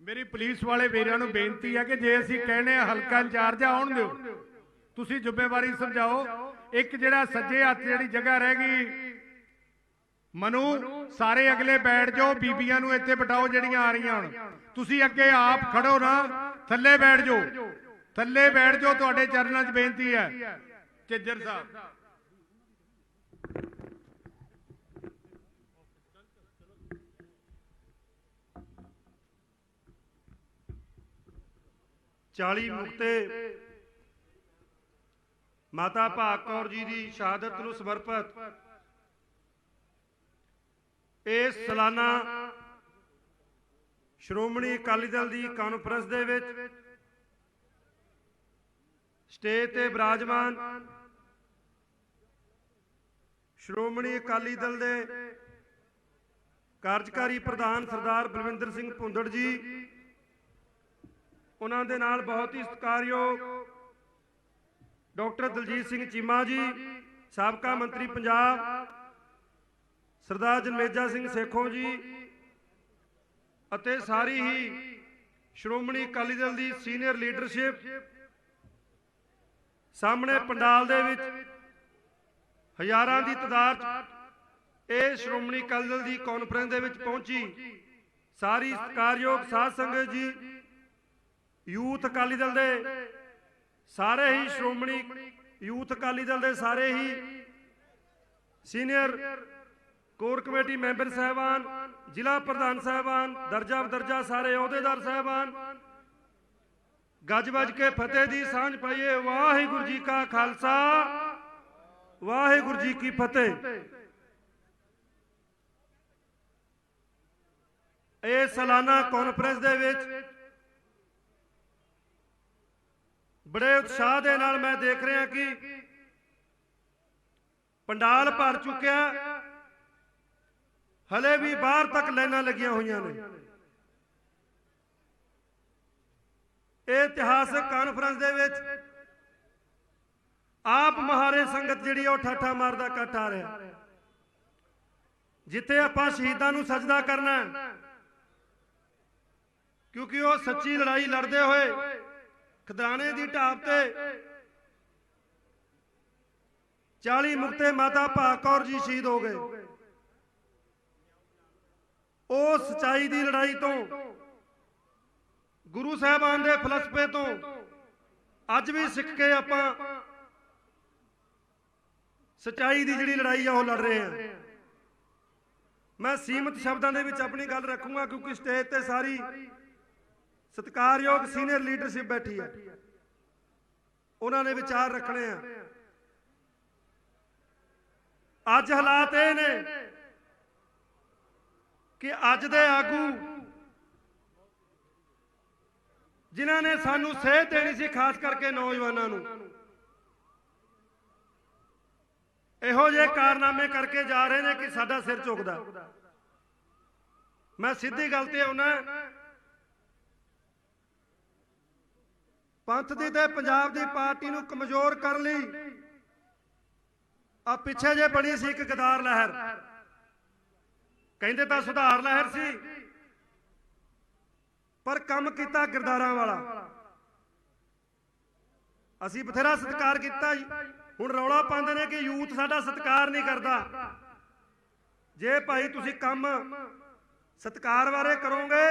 ਮੇਰੀ ਪੁਲਿਸ ਵਾਲੇ ਵੀਰਾਂ ਨੂੰ ਬੇਨਤੀ ਹੈ ਕਿ ਜੇ ਅਸੀਂ ਕਹਿੰਦੇ ਆ ਹਲਕਾ ਇੰਚਾਰਜ ਆਉਣ ਦਿਓ। ਤੁਸੀਂ ਜ਼ਿੰਮੇਵਾਰੀ ਸਮਝਾਓ। ਇੱਕ ਜਿਹੜਾ ਸੱਜੇ ਹੱਥ ਜਿਹੜੀ ਜਗ੍ਹਾ ਰਹਿ ਗਈ, ਮਨੂ, ਸਾਰੇ ਅਗਲੇ ਬੈਠ ਜਾਓ, ਬੀਬੀਆਂ ਨੂੰ ਇੱਥੇ ਬਿਠਾਓ ਜਿਹੜੀਆਂ ਆ ਰਹੀਆਂ ਹੁਣ। ਤੁਸੀਂ ਅੱਗੇ ਆਪ ਖੜੋ ਨਾ, ਥੱਲੇ ਬੈਠ ਜਾਓ। ਥੱਲੇ ਬੈਠ ਜਾਓ, ਤੁਹਾਡੇ ਚਰਨਾਂ 'ਚ ਬੇਨਤੀ ਹੈ। ਝੱਜਰ ਸਾਹਿਬ। ਚਾਲੀ ਮੁਕਤੇ। ਮਾਤਾ ਭਾਗ ਕੌਰ ਜੀ ਦੀ ਸ਼ਹਾਦਤ ਨੂੰ ਸਮਰਪਿਤ। ਇਸ ਸਾਲਾਨਾ ਸ਼੍ਰੋਮਣੀ ਅਕਾਲੀ ਦਲ ਦੀ ਕਾਨਫਰੰਸ ਦੇ ਵਿੱਚ ਸਟੇਜ ਤੇ ਬਿਰਾਜਮਾਨ ਸ਼੍ਰੋਮਣੀ ਅਕਾਲੀ ਦਲ ਦੇ ਕਾਰਜਕਾਰੀ ਪ੍ਰਧਾਨ ਸਰਦਾਰ ਬਲਵਿੰਦਰ ਸਿੰਘ ਭੁੰਦੜ ਜੀ ਉਹਨਾਂ ਦੇ ਨਾਲ ਬਹੁਤ ਹੀ ਸਤਿਕਾਰਯੋਗ ਡਾਕਟਰ ਦਲਜੀਤ ਸਿੰਘ ਚੀਮਾ ਜੀ, ਸਾਬਕਾ ਮੰਤਰੀ ਪੰਜਾਬ, ਸਰਦਾਰ ਜਨਮੇਜਾ ਸਿੰਘ ਸੇਖੋਂ ਜੀ ਅਤੇ ਸਾਰੀ ਹੀ ਸ਼੍ਰੋਮਣੀ ਅਕਾਲੀ ਦਲ ਦੀ ਸੀਨੀਅਰ ਲੀਡਰਸ਼ਿਪ ਸਾਹਮਣੇ ਪੰਡਾਲ ਦੇ ਵਿੱਚ ਹਜ਼ਾਰਾਂ ਦੀ ਤਾਦਾਦ ਇਹ ਸ਼੍ਰੋਮਣੀ ਅਕਾਲੀ ਦਲ ਦੀ ਕਾਨਫਰੰਸ ਦੇ ਵਿੱਚ ਪਹੁੰਚੀ। ਸਾਰੀ ਸਤਿਕਾਰਯੋਗ ਸਾਧ ਸੰਗਤ ਜੀ ਯੂਥ ਅਕਾਲੀ ਦਲ ਦੇ ਸਾਰੇ ਹੀ ਸ਼੍ਰੋਮਣੀ ਯੂਥ ਅਕਾਲੀ ਦਲ ਦੇ ਸਾਰੇ ਹੀ ਸੀਨੀਅਰ ਕੋਰ ਕਮੇਟੀ ਮੈਂਬਰ ਸਾਹਿਬਾਨ, ਜ਼ਿਲ੍ਹਾ ਪ੍ਰਧਾਨ ਸਾਹਿਬਾਨ, ਦਰਜਾ ਬਦਰਜਾ ਸਾਰੇ ਅਹੁਦੇਦਾਰ ਸਾਹਿਬਾਨ। ਗੱਜ ਵੱਜ ਕੇ ਫਤਿਹ ਦੀ ਸਾਂਝ ਪਾਈਏ। ਵਾਹਿਗੁਰੂ ਜੀ ਕਾ ਖਾਲਸਾ। ਵਾਹਿਗੁਰੂ ਜੀ ਕੀ ਫਤਿਹ। ਇਹ ਸਾਲਾਨਾ ਕਾਨਫਰੰਸ ਦੇ ਵਿੱਚ ਬੜੇ ਉਤਸ਼ਾਹ ਦੇ ਨਾਲ ਮੈਂ ਦੇਖ ਰਿਹਾ ਕਿ ਪੰਡਾਲ ਭਰ ਚੁੱਕਿਆ। ਹਲੇ ਵੀ ਬਾਹਰ ਤੱਕ ਲਾਈਨਾਂ ਲੱਗੀਆਂ ਹੋਈਆਂ ਨੇ। ਇਹ ਇਤਿਹਾਸਕ ਕਾਨਫਰੰਸ ਦੇ ਵਿੱਚ ਆਪ ਮਹਾਰੇ ਸੰਗਤ ਜਿਹੜੀ ਆ ਉਹ ਠਾਠਾ ਮਾਰਦਾ ਇਕੱਠ ਆ ਰਿਹਾ। ਜਿੱਥੇ ਆਪਾਂ ਸ਼ਹੀਦਾਂ ਨੂੰ ਸਜਦਾ ਕਰਨਾ ਕਿਉਂਕਿ ਉਹ ਸੱਚੀ ਲੜਾਈ ਲੜਦੇ ਹੋਏ ਖਦਰਾਣੇ ਦੀ ਢਾਬ ਤੇ। 40 ਮੁਕਤੇ ਮਾਤਾ ਭਾਗ ਜੀ ਸ਼ਹੀਦ ਹੋ ਗਏ। ਉਹ ਸਚਾਈ ਦੀ ਲੜਾਈ ਤੋਂ, ਗੁਰੂ ਸਾਹਿਬਾਨ ਦੇ ਫਲਸਫੇ ਤੋਂ, ਅੱਜ ਵੀ ਸਿੱਖ ਕੇ ਆਪਾਂ ਸਚਾਈ ਦੀ ਜਿਹੜੀ ਲੜਾਈ ਆ ਉਹ ਲੜ ਰਹੇ ਹਾਂ। ਮੈਂ ਸੀਮਤ ਸ਼ਬਦਾਂ ਦੇ ਵਿੱਚ ਆਪਣੀ ਗੱਲ ਰੱਖੂੰਗਾ ਕਿਉਂਕਿ ਸਟੇਜ ਤੇ ਸਾਰੀ ਸਤਿਕਾਰਯੋਗ ਸੀਨੀਅਰ ਲੀਡਰਸ਼ਿਪ ਬੈਠੀ ਹੈ ਉਹਨਾਂ ਨੇ ਵਿਚਾਰ ਰੱਖਣੇ ਆ। ਅੱਜ ਹਾਲਾਤ ਇਹ ਨੇ ਕਿ ਅੱਜ ਦੇ ਆਗੂ ਜਿਨ੍ਹਾਂ ਨੇ ਸਾਨੂੰ ਸੇਧ ਦੇਣੀ ਸੀ, ਖਾਸ ਕਰਕੇ ਨੌਜਵਾਨਾਂ ਨੂੰ, ਇਹੋ ਜਿਹੇ ਕਾਰਨਾਮੇ ਕਰਕੇ ਜਾ ਰਹੇ ਨੇ ਕਿ ਸਾਡਾ ਸਿਰ ਝੁਕਦਾ। ਮੈਂ ਸਿੱਧੀ ਗੱਲ ਤੇ ਆਉਣਾ। ਪੰਥ ਦੀ ਤੇ ਪੰਜਾਬ ਦੀ ਪਾਰਟੀ ਨੂੰ ਕਮਜ਼ੋਰ ਕਰਨ ਲਈ। ਆ ਪਿੱਛੇ ਜੇ ਬਣੀ ਸੀ ਇੱਕ ਗਦਾਰ ਲਹਿਰ। ਕਹਿੰਦੇ ਤਾਂ ਸੁਧਾਰ ਲਹਿਰ ਸੀ, ਪਰ ਕੰਮ ਕੀਤਾ ਗਿਰਦਾਰਾਂ ਵਾਲਾ। ਅਸੀਂ ਬਥੇਰਾ ਸਤਿਕਾਰ ਕੀਤਾ ਹੁਣ ਰੌਲਾ ਪਾਉਂਦੇ ਨੇ ਕਿ ਯੂਥ ਸਾਡਾ ਸਤਿਕਾਰ ਨਹੀਂ ਕਰਦਾ। ਜੇ ਭਾਈ ਤੁਸੀਂ ਕੰਮ ਸਤਿਕਾਰ ਬਾਰੇ ਕਰੋਗੇ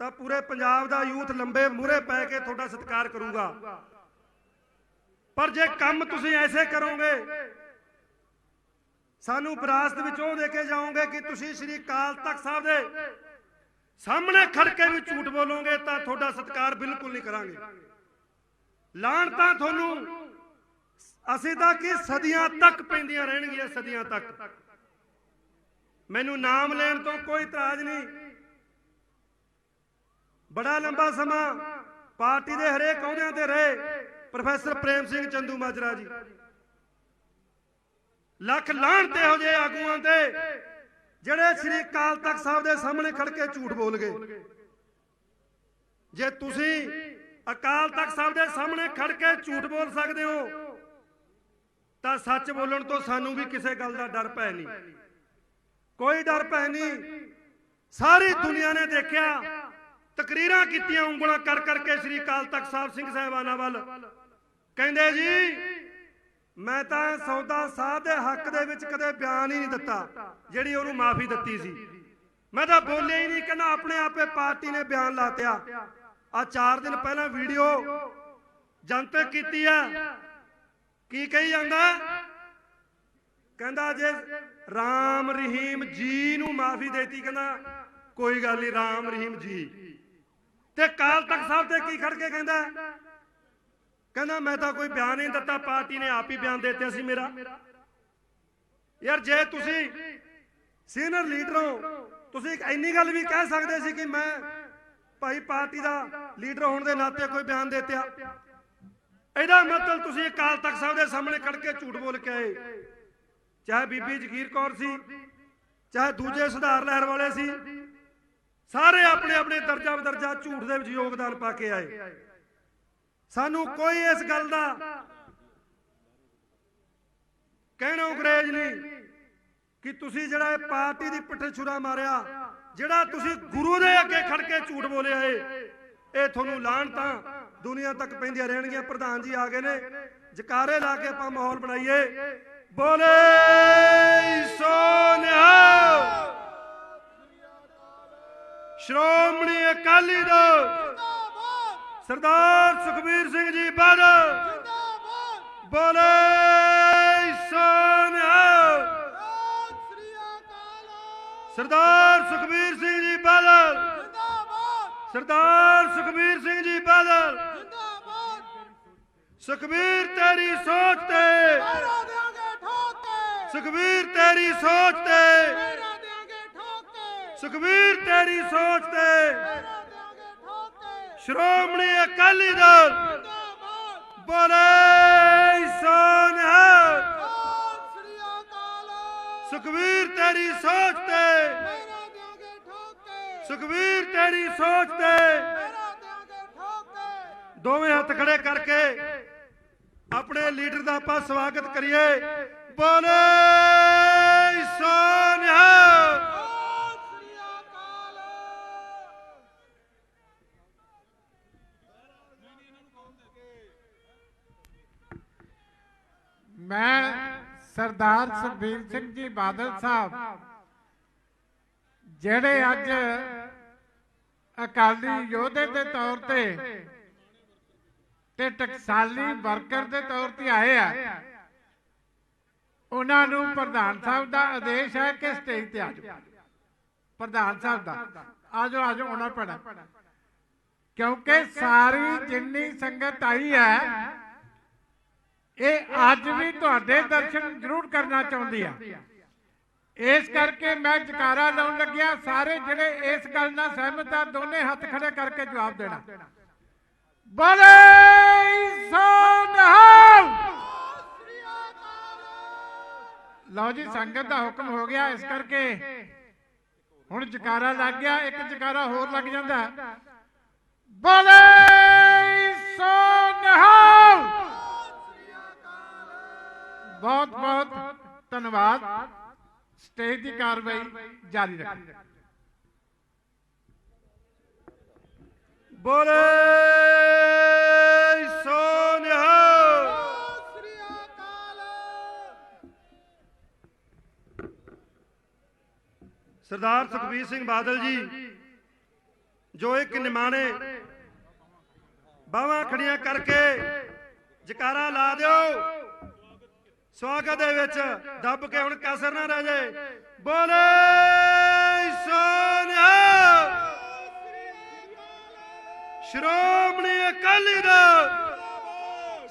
ਤਾਂ ਪੂਰੇ ਪੰਜਾਬ ਦਾ ਯੂਥ ਲੰਬੇ ਮੂਹਰੇ ਪੈ ਕੇ ਤੁਹਾਡਾ ਸਤਿਕਾਰ ਕਰੂਗਾ। ਪਰ ਜੇ ਕੰਮ ਤੁਸੀਂ ਐਸੇ ਕਰੋਗੇ, ਸਾਨੂੰ ਵਿਰਾਸਤ ਵਿੱਚ ਉਹ ਦੇ ਕੇ ਜਾਓਗੇ ਕਿ ਤੁਸੀਂ ਸ੍ਰੀ ਅਕਾਲ ਤਖਤ ਸਾਹਿਬ ਦੇ ਸਾਹਮਣੇ ਖੜ ਕੇ ਵੀ ਝੂਠ ਬੋਲੋਗੇ ਤਾਂ ਤੁਹਾਡਾ ਸਤਿਕਾਰ ਬਿਲਕੁਲ ਨਹੀਂ ਕਰਾਂਗੇ। ਲਾਣ ਤਾਂ ਤੁਹਾਨੂੰ ਅਸੀਂ ਤਾਂ ਕਿ ਸਦੀਆਂ ਤੱਕ ਪੈਂਦੀਆਂ ਰਹਿਣਗੀਆਂ, ਸਦੀਆਂ ਤੱਕ। ਮੈਨੂੰ ਨਾਮ ਲੈਣ ਤੋਂ ਕੋਈ ਇਤਰਾਜ਼ ਨਹੀਂ। ਬੜਾ ਲੰਬਾ ਸਮਾਂ ਪਾਰਟੀ ਦੇ ਹਰੇਕ ਅਹੁਦਿਆਂ ਤੇ ਰਹੇ ਪ੍ਰੋਫੈਸਰ ਪ੍ਰੇਮ ਸਿੰਘ ਚੰਦੂ ਮਾਜਰਾ ਜੀ। ਲੱਖ ਲਾਹਣ ਤੇ ਹੋ ਜੇ ਆਗੂਆਂ ਤੇ ਜਿਹੜੇ ਸ੍ਰੀ ਅਕਾਲ ਤਖਤ ਸਾਹਿਬ ਦੇ ਸਾਹਮਣੇ ਖੜ ਕੇ ਝੂਠ ਬੋਲ ਗਏ। ਜੇ ਤੁਸੀਂ ਅਕਾਲ ਤਖਤ ਸਾਹਿਬ ਦੇ ਸਾਹਮਣੇ ਖੜ ਕੇ ਝੂਠ ਬੋਲ ਸਕਦੇ ਹੋ, ਤਾਂ ਸੱਚ ਬੋਲਣ ਤੋਂ ਸਾਨੂੰ ਵੀ ਕਿਸੇ ਗੱਲ ਦਾ ਡਰ ਪੈ ਨਹੀਂ। ਕੋਈ ਡਰ ਪੈ ਨਹੀਂ। ਸਾਰੀ ਦੁਨੀਆ ਨੇ ਦੇਖਿਆ ਤਕਰੀਰਾਂ ਕੀਤੀਆਂ ਉਂਗਲਾਂ ਕਰ ਕਰਕੇ ਸ੍ਰੀ ਅਕਾਲ ਤਖਤ ਸਾਹਿਬ ਸਿੰਘ ਸਾਹਿਬਾਨਾਂ ਵੱਲ। ਕਹਿੰਦੇ ਜੀ, ਮੈਂ ਤਾਂ ਸੌਦਾ ਸਾਧ ਦੇ ਹੱਕ ਦੇ ਵਿੱਚ ਕਦੇ ਬਿਆਨ ਹੀ ਨਹੀਂ ਦਿੱਤਾ, ਜਿਹੜੀ ਉਹਨੂੰ ਮਾਫੀ ਦਿੱਤੀ ਸੀ। ਮੈਂ ਤਾਂ ਬੋਲਿਆ ਹੀ ਨਹੀਂ, ਕਹਿੰਦਾ ਆਪਣੇ ਆਪੇ ਪਾਰਟੀ ਨੇ ਬਿਆਨ ਲਾਤਿਆ ਆ 4 ਦਿਨ ਪਹਿਲਾਂ ਵੀਡੀਓ ਜਨਤਕ ਕੀਤੀ ਆ। ਕੀ ਕਹੀ ਜਾਂਦਾ? ਕਹਿੰਦਾ ਜੇ ਰਾਮ ਰਹੀਮ ਜੀ ਨੂੰ ਮਾਫੀ ਦੇਤੀ, ਕਹਿੰਦਾ ਕੋਈ ਗੱਲ ਨਹੀਂ, ਰਾਮ ਰਹੀਮ ਜੀ। ਤੇ ਕਾਲ ਤਖਤ ਸਾਹਿਬ ਤੇ ਕੀ ਖੜ ਕੇ ਕਹਿੰਦਾ? ਕਹਿੰਦਾ, ਮੈਂ ਤਾਂ ਕੋਈ ਬਿਆਨ ਨਹੀਂ ਦਿੱਤਾ, ਪਾਰਟੀ ਨੇ ਆਪ ਹੀ ਬਿਆਨ ਦੇ ਦਿੱਤੇ ਸੀ ਮੇਰਾ। ਯਾਰ, ਜੇ ਤੁਸੀਂ ਸੀਨੀਅਰ ਲੀਡਰ ਹੋ, ਤੁਸੀਂ ਇੰਨੀ ਗੱਲ ਵੀ ਕਹਿ ਸਕਦੇ ਸੀ ਕਿ ਮੈਂ ਭਾਈ ਪਾਰਟੀ ਦਾ ਲੀਡਰ ਹੋਣ ਦੇ ਨਾਤੇ ਕੋਈ ਬਿਆਨ ਦੇ ਦਿੱਤਾ। ਇਹਦਾ ਮਤਲਬ ਤੁਸੀਂ ਅਕਾਲ ਤਖਤ ਸਾਹਿਬ ਦੇ ਸਾਹਮਣੇ ਖੜ ਕੇ ਝੂਠ ਬੋਲ ਕੇ ਆਏ। ਚਾਹੇ ਬੀਬੀ ਜਗੀਰ ਕੌਰ ਸੀ, ਚਾਹੇ ਦੂਜੇ ਸੁਧਾਰ ਲਹਿਰ ਵਾਲੇ ਸੀ ਸਾਰੇ ਆਪਣੇ ਆਪਣੇ ਦਰਜਾ ਬਦਰਜਾ ਝੂਠ ਦੇ ਵਿੱਚ ਯੋਗਦਾਨ ਪਾ ਕੇ ਆਏ। ਸਾਨੂੰ ਕੋਈ ਇਸ ਗੱਲ ਦਾ ਕਹਿਣਾ ਅੰਗਰੇਜ਼ ਨਹੀਂ ਕਿ ਤੁਸੀਂ ਜਿਹੜਾ ਇਹ ਪਾਰਟੀ ਦੀ ਪਿੱਠੇ ਛੁਰਾ ਮਾਰਿਆ, ਜਿਹੜਾ ਤੁਸੀਂ ਗੁਰੂ ਦੇ ਅੱਗੇ ਖੜ ਕੇ ਝੂਠ ਬੋਲਿਆ ਏ ਇਹ ਤੁਹਾਨੂੰ ਲਾਣ ਤਾਂ ਦੁਨੀਆ ਤੱਕ ਪੈਂਦੀਆਂ ਰਹਿਣਗੀਆਂ। ਪ੍ਰਧਾਨ ਜੀ ਆ ਗਏ ਨੇ, ਜਕਾਰੇ ਲਾ ਕੇ ਆਪਾਂ ਮਾਹੌਲ ਬਣਾਈਏ। ਬੋਲੇ ਸੋਨਿਹਾ ਸ਼੍ਰੋਮਣੀ ਅਕਾਲੀ ਦਲ। ਸਰਦਾਰ ਸੁਖਬੀਰ ਸਿੰਘ ਜੀ ਬਾਦਲ। ਬੋਲੇ ਸੋਨਿਹਾ ਸਰਦਾਰ ਸੁਖਬੀਰ ਸਿੰਘ ਜੀ ਬਾਦਲ। ਸਰਦਾਰ ਸੁਖਬੀਰ ਸਿੰਘ ਜੀ ਬਾਦਲ। ਸੁਖਬੀਰ ਤੇਰੀ ਸੋਚ ਤੇ। ਸੁਖਬੀਰ ਤੇਰੀ ਸੋਚ ਤੇ। ਸੁਖਬੀਰ, ਤੇਰੀ ਸੋਚ ਤੇ। ਸ਼੍ਰੋਮਣੀ ਅਕਾਲੀ ਦਲ ਬੋਲੇ ਸੋਨਿਹਾ ਸੁਖਬੀਰ, ਤੇਰੀ ਸੋਚ ਤੇ। ਸੁਖਬੀਰ, ਤੇਰੀ ਸੋਚ ਤੇ। ਦੋਵੇਂ ਹੱਥ ਖੜੇ ਕਰਕੇ ਆਪਣੇ ਲੀਡਰ ਦਾ ਆਪਾਂ ਸਵਾਗਤ ਕਰੀਏ। ਬੋਲੇ ਸੋਨਿਹਾ ਮੈਂ ਸਰਦਾਰ ਸੁਖਬੀਰ ਸਿੰਘ ਜੀ ਬਾਦਲ ਸਾਹਿਬ, ਜਿਹੜੇ ਅੱਜ ਅਕਾਲੀ ਯੋਧੇ ਦੇ ਤੌਰ ਤੇ ਤੇ ਟਕਸਾਲੀ ਵਰਕਰ ਦੇ ਤੌਰ ਤੇ ਆਏ ਆ। ਉਹਨਾਂ ਨੂੰ ਪ੍ਰਧਾਨ ਸਾਹਿਬ ਦਾ ਆਦੇਸ਼ ਹੈ ਕਿ ਸਟੇਜ ਤੇ ਆ ਜਾਓ। ਪ੍ਰਧਾਨ ਸਾਹਿਬ ਦਾ। ਆਜੋ ਆਜੋ ਆਉਣਾ ਪੈਣਾ। ਕਿਉਂਕਿ ਸਾਰੀ ਜਿੰਨੀ ਸੰਗਤ ਆਈ ਹੈ ਇਹ ਅੱਜ ਵੀ ਤੁਹਾਡੇ ਦਰਸ਼ਨ ਜ਼ਰੂਰ ਕਰਨਾ ਚਾਹੁੰਦੀ ਆ। ਇਸ ਕਰਕੇ ਮੈਂ ਜਕਾਰਾ ਲਾਉਣ ਲੱਗਿਆ, ਸਾਰੇ ਜਿਹੜੇ ਇਸ ਗੱਲ ਨਾਲ ਸਹਿਮਤ ਆ, ਦੋਨੇ ਹੱਥ ਖੜੇ ਕਰਕੇ ਜਵਾਬ ਦੇਣਾ। ਬੋਲੇ ਸੋਨਹਾਲ ਲਓ ਜੀ, ਸੰਗਤ ਦਾ ਹੁਕਮ ਹੋ ਗਿਆ, ਇਸ ਕਰਕੇ ਹੁਣ ਜਕਾਰਾ ਲੱਗ ਗਿਆ, ਇੱਕ ਜਕਾਰਾ ਹੋਰ ਲੱਗ ਜਾਂਦਾ। ਬੋਲੇ ਸੋਨਹਾਲ ਬਹੁਤ ਬਹੁਤ ਧੰਨਵਾਦ। ਸਟੇਜ ਦੀ ਕਾਰਵਾਈ ਜਾਰੀ ਰੱਖੋ ਬੋਲੇ ਸੋਨਿਹਾ ਸਰਦਾਰ ਸੁਖਬੀਰ ਸਿੰਘ ਬਾਦਲ ਜੀ, ਜੋ ਇੱਕ ਨਿਮਾਣੇ ਬਾਹਾਂ ਖੜੀਆਂ ਕਰਕੇ ਜਕਾਰਾ ਲਾ ਦਿਓ। ਸਵਾਗਤ ਦੇ ਵਿੱਚ। ਦੱਬ ਕੇ ਹੁਣ ਕਸਰ ਨਾ ਰਹਿ ਜਾਏ। ਬੋਲੇ, ਸੋਨਿਆ। ਸ਼੍ਰੋਮਣੀ ਅਕਾਲੀ ਦਲ।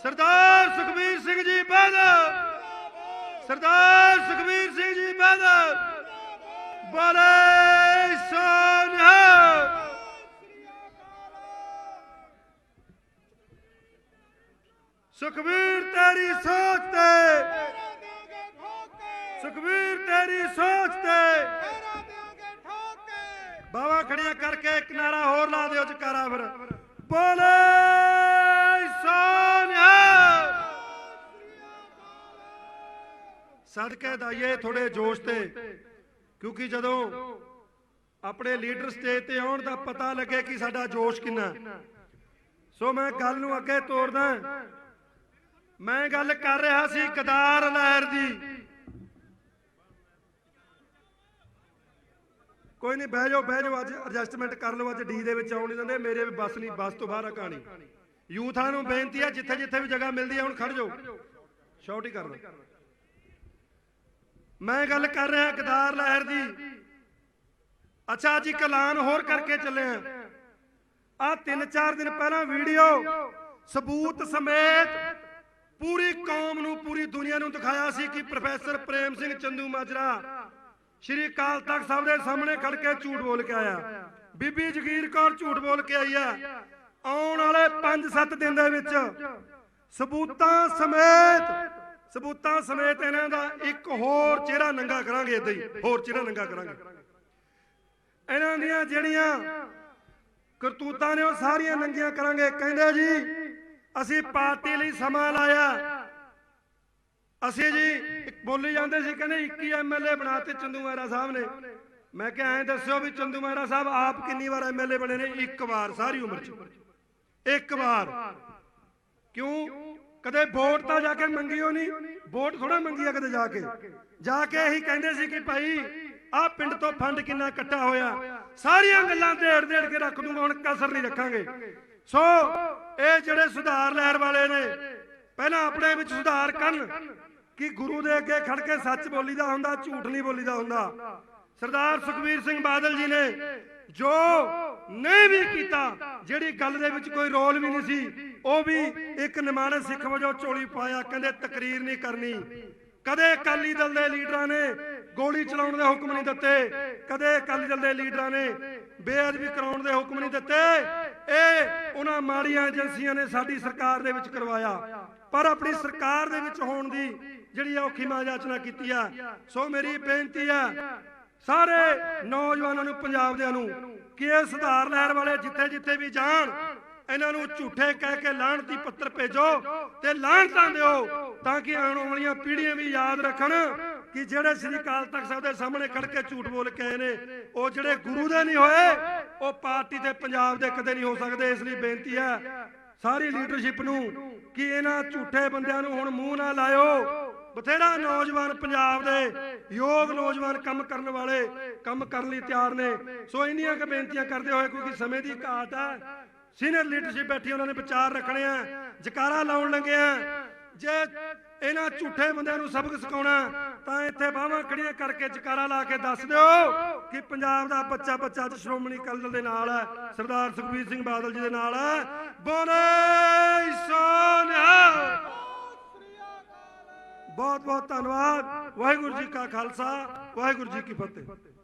ਸਰਦਾਰ ਸੁਖਬੀਰ ਸਿੰਘ ਜੀ ਬਾਦਲ ਸਰਦਾਰ ਸੁਖਬੀਰ ਸਿੰਘ ਜੀ ਬਾਦਲ ਬੋਲੇ। ਸੁਖਬੀਰ ਤੇਰੀ ਸੋਚ ਤੇ। ਸੁਖਬੀਰ ਤੇਰੀ ਸੋਚ ਤੇ। ਬਾਵਾ ਖੜੀਆਂ ਕਰਕੇ ਇੱਕ ਨਾਰਾ ਹੋਰ ਲਾ ਦਿਓ ਜਕਾਰਾ ਫਿਰ। ਬੋਲੇ ਸੋਨਿਹਾ ਸਦਕੇ ਦਾਈਏ ਥੋੜੇ ਜੋਸ਼ ਤੇ। ਕਿਉਂਕਿ ਜਦੋਂ ਆਪਣੇ ਲੀਡਰ ਸਟੇਜ ਤੇ ਆਉਣ ਦਾ ਪਤਾ ਲੱਗੇ ਕਿ ਸਾਡਾ ਜੋਸ਼ ਕਿੰਨਾ। ਸੋ ਮੈਂ ਗੱਲ ਨੂੰ ਅੱਗੇ ਤੋਰਦਾ। ਮੈਂ ਗੱਲ ਕਰ ਰਿਹਾ ਸੀ ਕਦਾਰ ਲਹਿਰ ਦੀ। ਕੋਈ ਨਹੀਂ, ਬਹਿ ਜਾਓ ਬਹਿ ਜਾਓ, ਅੱਜ ਐਡਜਸਟਮੈਂਟ ਕਰ ਲਓ, ਅੱਜ ਡੀ ਦੇ ਵਿੱਚ ਆਉਣ ਨਹੀਂ ਦਿੰਦੇ, ਮੇਰੇ ਵੀ ਬੱਸ ਨਹੀਂ, ਬੱਸ ਤੋਂ ਬਾਹਰ ਆ ਕਹਾਣੀ। ਯੂਥਾਂ ਨੂੰ ਬੇਨਤੀ ਹੈ, ਜਿੱਥੇ ਜਿੱਥੇ ਵੀ ਜਗ੍ਹਾ ਮਿਲਦੀ ਹੈ, ਹੁਣ ਖੜ ਜਾਓ। ਸ਼ਾਰਟ ਹੀ ਕਰ ਲਓ। ਮੈਂ ਗੱਲ ਕਰ ਰਿਹਾ ਕਦਾਰ ਲਹਿਰ ਦੀ। ਅੱਛਾ, ਅੱਜ ਕਲਾਨ ਹੋਰ ਕਰਕੇ ਚੱਲੇ ਆ ਆ ਤਿੰਨ ਚਾਰ ਦਿਨ ਪਹਿਲਾਂ ਵੀਡੀਓ ਸਬੂਤ ਸਮੇਤ ਪੂਰੀ ਕੌਮ ਨੂੰ, ਪੂਰੀ ਦੁਨੀਆ ਨੂੰ ਦਿਖਾਇਆ ਸੀ ਕਿ ਪ੍ਰੋਫੈਸਰ ਪ੍ਰੇਮ ਸਿੰਘ ਚੰਦੂ ਮਾਜਰਾ ਸ਼੍ਰੀ ਅਕਾਲ ਤਖਤ ਸਾਹਿਬ ਦੇ ਸਾਹਮਣੇ ਖੜ ਕੇ ਝੂਠ ਬੋਲ ਕੇ ਆਇਆ। ਬੀਬੀ ਜਗੀਰ ਕੌਰ ਝੂਠ ਬੋਲ ਕੇ ਆਈ ਆ ਆਉਣ ਵਾਲੇ 5-7 ਦਿਨ ਦੇ ਵਿੱਚ ਸਬੂਤਾਂ ਸਮੇਤ ਸਬੂਤਾਂ ਸਮੇਤ ਇਹਨਾਂ ਦਾ ਇੱਕ ਹੋਰ ਚਿਹਰਾ ਨੰਗਾ ਕਰਾਂਗੇ ਇਦਾਂ ਹੀ, ਹੋਰ ਚਿਹਰਾ ਨੰਗਾ ਕਰਾਂਗੇ। ਇਹਨਾਂ ਦੀਆਂ ਜਿਹੜੀਆਂ ਕਰਤੂਤਾਂ ਨੇ ਉਹ ਸਾਰੀਆਂ ਨੰਗੀਆਂ ਕਰਾਂਗੇ। ਕਹਿੰਦੇ ਜੀ ਅਸੀਂ ਪਾਰਟੀ ਲਈ ਸਮਾਂ ਲਾਇਆ। ਅਸੀਂ ਜੀ ਬੋਲੀ ਜਾਂਦੇ ਸੀ ਕਹਿੰਦੇ 21 ਐਮਐਲਏ ਬਣਾਤੇ ਚੰਦੂ ਮਹਿਰਾ ਸਾਹਿਬ ਨੇ। ਮੈਂ ਕਿਹਾ ਐਂ ਦੱਸਿਓ ਵੀ ਚੰਦੂ ਮਹਿਰਾ ਸਾਹਿਬ ਆਪ ਕਿੰਨੀ ਵਾਰ ਐਮਐਲਏ ਬਣੇ ਨੇ? ਇੱਕ ਵਾਰ, ਸਾਰੀ ਉਮਰ 'ਚ। ਇੱਕ ਵਾਰ। ਕਿਉਂ? ਕਦੇ ਵੋਟ ਤਾਂ ਜਾ ਕੇ ਮੰਗੀ ਹੋ ਨਹੀਂ ਵੋਟ ਥੋੜਾ ਮੰਗੀ ਆ ਕਦੇ ਜਾ ਕੇ। ਜਾ ਕੇ ਇਹੀ ਕਹਿੰਦੇ ਸੀ ਕਿ ਭਾਈ, ਆਹ ਪਿੰਡ ਤੋਂ ਫੰਡ ਕਿੰਨਾ ਇਕੱਠਾ ਹੋਇਆ। ਸਾਰੀਆਂ ਗੱਲਾਂ ਢੇੜ ਢੇੜ ਕੇ ਰੱਖ ਦੂੰਗਾ, ਹੁਣ ਕਸਰ ਨਹੀਂ ਰੱਖਾਂਗੇ। ਸੋ, ਇਹ ਜਿਹੜੇ ਸੁਧਾਰ ਲੈਣ ਵਾਲੇ ਨੇ, ਪਹਿਲਾਂ ਆਪਣੇ ਵਿੱਚ ਸੁਧਾਰ ਕਰਨ ਕਿ ਗੁਰੂ ਦੇ ਅੱਗੇ ਖੜ ਕੇ ਸੱਚ ਬੋਲੀਦਾ ਹੁੰਦਾ, ਝੂਠ ਨਹੀਂ ਬੋਲੀਦਾ ਹੁੰਦਾ। ਸਰਦਾਰ ਸੁਖਬੀਰ ਸਿੰਘ ਬਾਦਲ ਜੀ ਨੇ ਜੋ ਨਹੀਂ ਵੀ ਕੀਤਾ, ਜਿਹੜੀ ਗੱਲ ਦੇ ਵਿੱਚ ਕੋਈ ਰੋਲ ਵੀ ਨਹੀਂ ਸੀ, ਉਹ ਵੀ ਇੱਕ ਨਿਮਾਣੇ ਸਿੱਖ ਵਜੋਂ ਚੋਲੀ ਪਾਇਆ, ਕਹਿੰਦੇ ਤਕਰੀਰ ਨਹੀਂ ਕਰਨੀ। ਕਦੇ ਅਕਾਲੀ ਦਲ ਦੇ ਲੀਡਰਾਂ ਨੇ ਗੋਲੀ ਚਲਾਉਣ ਦੇ ਹੁਕਮ ਨਹੀਂ ਦਿੱਤੇ, ਕਦੇ ਅਕਾਲੀ ਦਲ ਦੇ ਲੀਡਰਾਂ ਨੇ ਬੇਅਦਬੀ ਕਰਾਉਣ ਦੇ ਹੁਕਮ ਨਹੀਂ ਦਿੱਤੇ ਇਹ ਉਹਨਾਂ ਮਾੜੀਆਂ ਏਜੰਸੀਆਂ ਨੇ ਸਾਡੀ ਸਰਕਾਰ ਦੇ ਵਿੱਚ ਕਰਵਾਇਆ। ਪਰ ਆਪਣੀ ਸਰਕਾਰ ਦੇ ਵਿੱਚ ਹੋਣ ਦੀ ਜਿਹੜੀ ਔਖੀ ਮਾਜਾਚਨਾ ਕੀਤੀ ਆ। ਸੋ ਮੇਰੀ ਬੇਨਤੀ ਆ, ਸਾਰੇ ਨੌਜਵਾਨਾਂ ਨੂੰ ਪੰਜਾਬ ਦਿਆਂ ਨੂੰ, ਕਿ ਇਹ ਸੁਧਾਰ ਲਹਿਰ ਵਾਲੇ ਜਿੱਥੇ ਜਿੱਥੇ ਵੀ ਜਾਣ, ਇਹਨਾਂ ਨੂੰ ਝੂਠੇ ਕਹਿ ਕੇ ਲਾਹਣਤੀ ਪੱਤਰ ਭੇਜੋ ਤੇ ਲਾਹਣਤਾਂ ਦਿਓ ਤਾਂ ਕਿ ਆਉਣ ਵਾਲੀਆਂ ਪੀੜ੍ਹੀਆਂ ਵੀ ਯਾਦ ਰੱਖਣ ਕਿ ਜਿਹੜੇ ਸ੍ਰੀ ਅਕਾਲ ਤਖਤ ਸਾਹਿਬ ਦੇ ਸਾਹਮਣੇ ਖੜ ਕੇ ਝੂਠ ਬੋਲ ਕੇ ਆਏ ਨੇ, ਉਹ ਜਿਹੜੇ ਗੁਰੂ ਦੇ ਨਹੀਂ ਹੋਏ ਉਹ ਪਾਰਟੀ ਤੇ ਪੰਜਾਬ ਦੇ ਕਦੇ ਨਹੀਂ ਹੋ ਸਕਦੇ, ਇਸ ਲਈ ਬੇਨਤੀ ਹੈ ਸਾਰੀ ਲੀਡਰਸ਼ਿਪ ਨੂੰ ਕਿ ਇਹਨਾਂ ਝੂਠੇ ਬੰਦਿਆਂ ਨੂੰ ਹੁਣ ਮੂੰਹ ਨਾ ਲਾਇਓ। ਬਥੇਰਾ ਨੌਜਵਾਨ ਪੰਜਾਬ ਦੇ ਯੋਗ ਨੌਜਵਾਨ ਕੰਮ ਕਰਨ ਵਾਲੇ ਕੰਮ ਕਰਨ ਲਈ ਤਿਆਰ ਨੇ। ਸੋ ਇੰਨੀਆਂ ਕੁ ਬੇਨਤੀਆਂ ਕਰਦੇ ਹੋਏ, ਕਿਉਂਕਿ ਸਮੇਂ ਦੀ ਘਾਟ ਹੈ ਸੀਨੀਅਰ ਲੀਡਰਸ਼ਿਪ ਬੈਠੀ ਉਹਨਾਂ ਨੇ ਵਿਚਾਰ ਰੱਖਣੇ ਆ, ਜਕਾਰਾ ਲਾਉਣ ਲੱਗੇ ਆ। ਜੇ ਇਹਨਾਂ ਝੂਠੇ ਬੰਦਿਆਂ ਨੂੰ ਸਬਕ ਸਿਖਾਉਣਾ ਤਾਂ ਇੱਥੇ ਬਾਹਾਂ ਖੜੀਆਂ ਕਰਕੇ ਜਕਾਰਾ ਲਾ ਕੇ ਦੱਸ ਦਿਓ ਕਿ ਪੰਜਾਬ ਦਾ ਬੱਚਾ ਬੱਚਾ ਅੱਜ ਸ਼੍ਰੋਮਣੀ ਅਕਾਲੀ ਦਲ ਦੇ ਨਾਲ ਹੈ, ਸਰਦਾਰ ਸੁਖਬੀਰ ਸਿੰਘ ਬਾਦਲ ਜੀ ਦੇ ਨਾਲ ਹੈ। ਬੋਲੇ ਸੋਨਿਆ। ਬਹੁਤ ਬਹੁਤ ਧੰਨਵਾਦ। ਵਾਹਿਗੁਰੂ ਜੀ ਕਾ ਖਾਲਸਾ, ਵਾਹਿਗੁਰੂ ਜੀ ਕੀ ਫਤਿਹ।